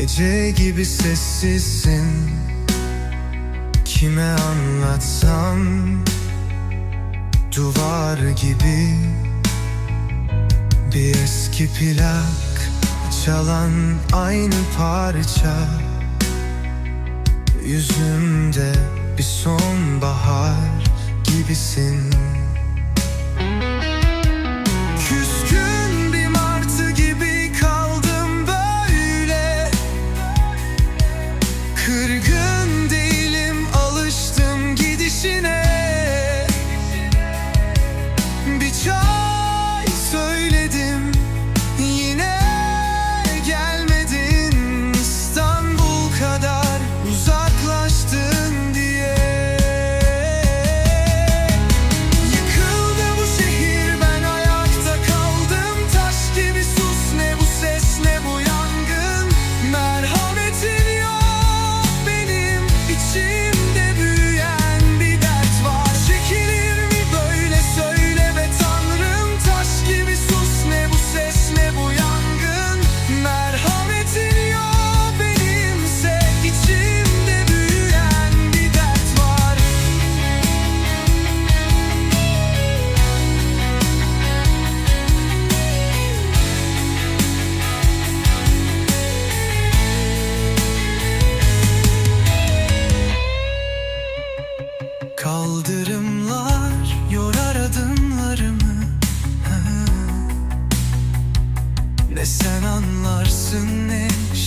Gece gibi sessizsin. Kime anlatsam? Duvar gibi. Bir eski plak Çalan aynı parça. Yüzümde bir sonbahar gibisin.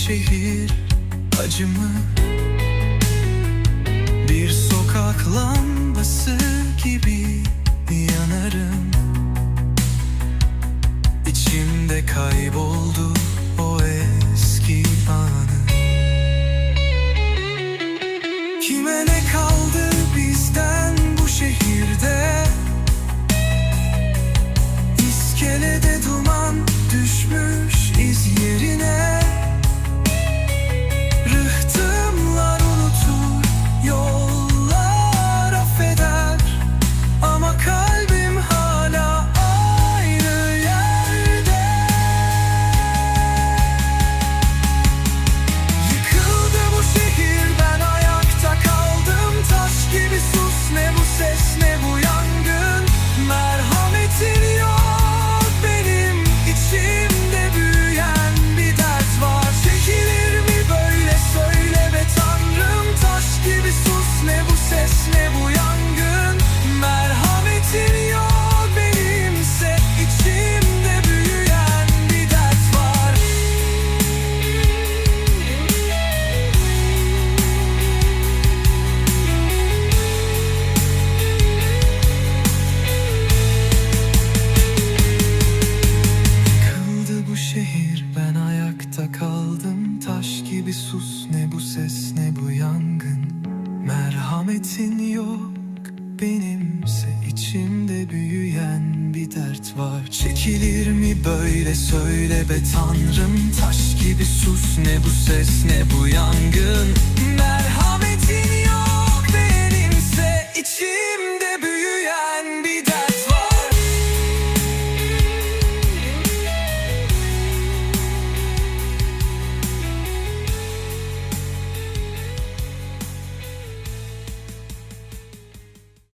şehir acımı. Bir sokak lambası gibi yanarım. şehir Ben ayakta kaldım. Taş gibi sus Ne bu ses ne bu yangın. Merhametin yok benimse içimde büyüyen bir dert var. Çekilir mi böyle söyle be tanrım. Taş gibi sus ne bu ses ne bu yangın. Merhamet